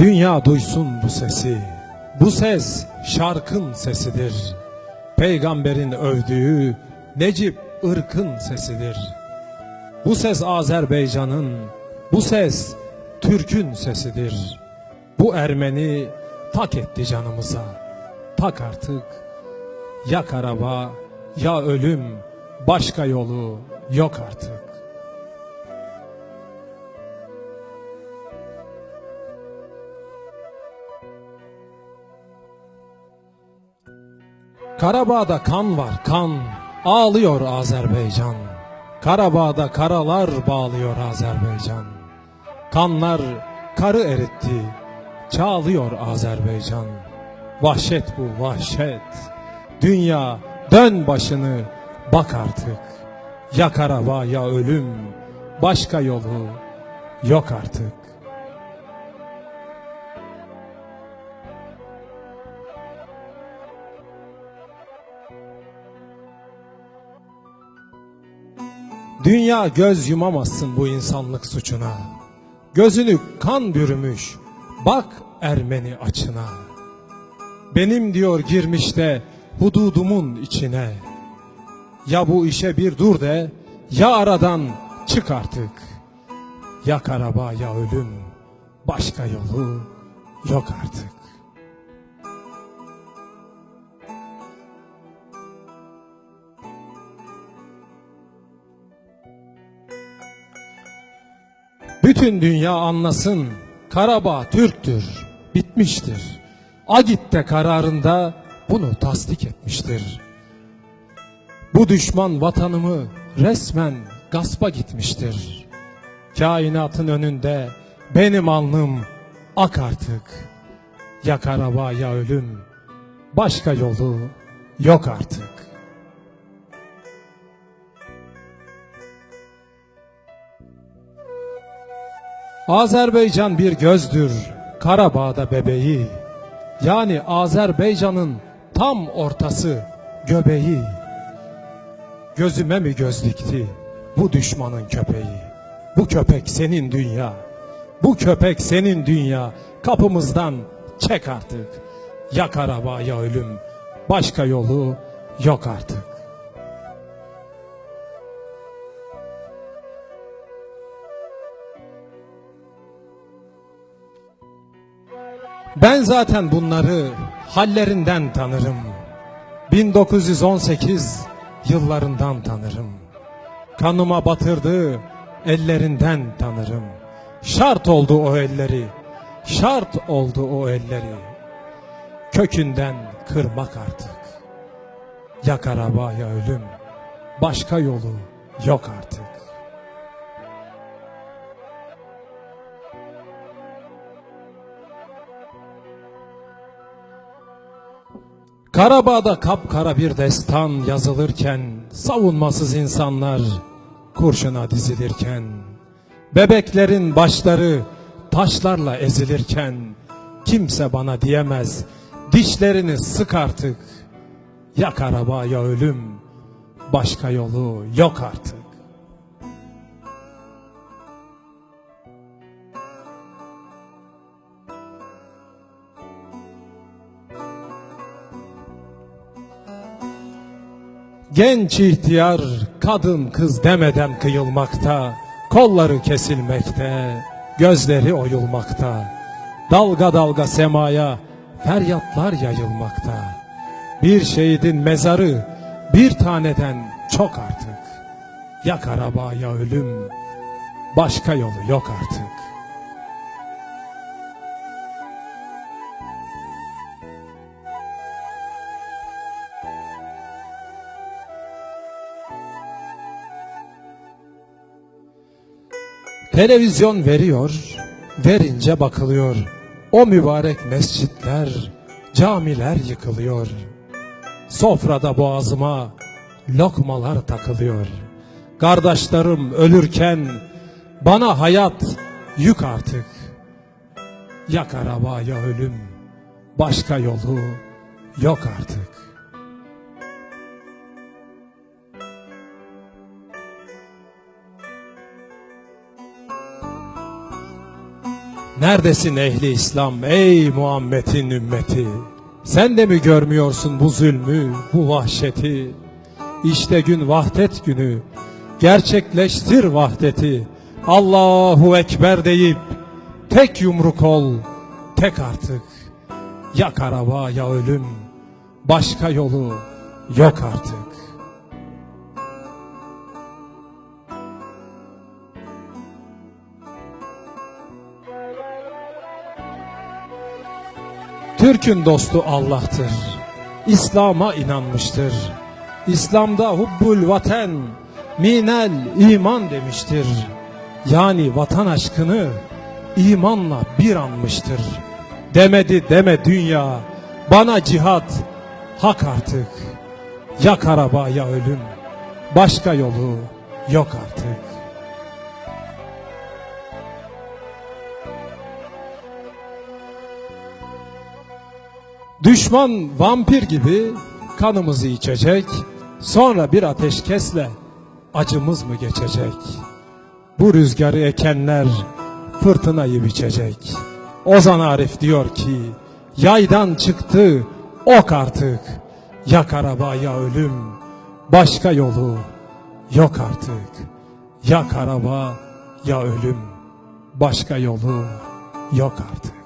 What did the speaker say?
Dünya duysun bu sesi. Bu ses şarkın sesidir. Peygamberin övdüğü Necip ırkın sesidir. Bu ses Azerbaycan'ın, bu ses Türk'ün sesidir. Bu Ermeni tak etti canımıza. Tak artık. Ya karaba ya ölüm başka yolu yok artık. Karabağ'da kan var kan, ağlıyor Azerbaycan. Karabağ'da karalar bağlıyor Azerbaycan. Kanlar karı eritti, çağlıyor Azerbaycan. Vahşet bu vahşet. Dünya dön başını bak artık. Ya Karabağ ya ölüm, başka yolu yok artık. Dünya göz yumamazsın bu insanlık suçuna. Gözünü kan bürümüş, bak Ermeni açına. Benim diyor girmiş de hududumun içine. Ya bu işe bir dur de, ya aradan çık artık. Ya Karabağ ya ölüm, başka yolu yok artık. Bütün dünya anlasın Karabağ Türktür, bitmiştir. Agit'te kararında bunu tasdik etmiştir. Bu düşman vatanımı resmen gaspa gitmiştir. Kainatın önünde benim alnım ak artık. Ya Karabağ ya ölüm, başka yolu yok artık. Azerbaycan bir gözdür, Karabağ'da bebeği. Yani Azerbaycan'ın tam ortası, göbeği. Gözüme mi göz dikti bu düşmanın köpeği? Bu köpek senin dünya, bu köpek senin dünya. Kapımızdan çek artık. Ya Karabağ ya ölüm, başka yolu yok artık. Ben zaten bunları hallerinden tanırım. 1918 yıllarından tanırım. Kanıma batırdığı ellerinden tanırım. Şart oldu o elleri, şart oldu o elleri. Kökünden kırmak artık. Ya Karabağ ya ölüm, başka yolu yok artık. Karabağ'da kapkara bir destan yazılırken savunmasız insanlar kurşuna dizilirken bebeklerin başları taşlarla ezilirken kimse bana diyemez dişlerini sık artık ya Karabağ ya ölüm başka yolu yok artık. Genç ihtiyar kadın kız demeden kıyılmakta, kolları kesilmekte, gözleri oyulmakta, dalga dalga semaya feryatlar yayılmakta. Bir şehidin mezarı bir taneden çok artık. Ya Karabağ ya ölüm, başka yolu yok artık. Televizyon veriyor, verince bakılıyor. O mübarek mescitler, camiler yıkılıyor. Sofrada boğazıma lokmalar takılıyor. Kardeşlerim ölürken bana hayat yük artık. Ya Karabağ ya ölüm, başka yolu yok artık. Neredesin ehli İslam ey Muhammed'in ümmeti? Sen de mi görmüyorsun bu zulmü, bu vahşeti? İşte gün vahdet günü, gerçekleştir vahdeti. Allahu Ekber deyip tek yumruk ol, tek artık. Ya karaba ya ölüm, başka yolu yok artık. Türk'ün dostu Allah'tır. İslam'a inanmıştır. İslam'da hubbul vaten, minel iman demiştir. Yani vatan aşkını imanla bir anmıştır. Demedi deme dünya, bana cihat hak artık. Ya karaba ya ölüm, başka yolu yok artık. Düşman vampir gibi kanımızı içecek, sonra bir ateşkesle acımız mı geçecek? Bu rüzgarı ekenler fırtınayı biçecek. Ozan Arif diyor ki, yaydan çıktı ok artık. Ya karaba ya ölüm, başka yolu yok artık. Ya karaba ya ölüm, başka yolu yok artık.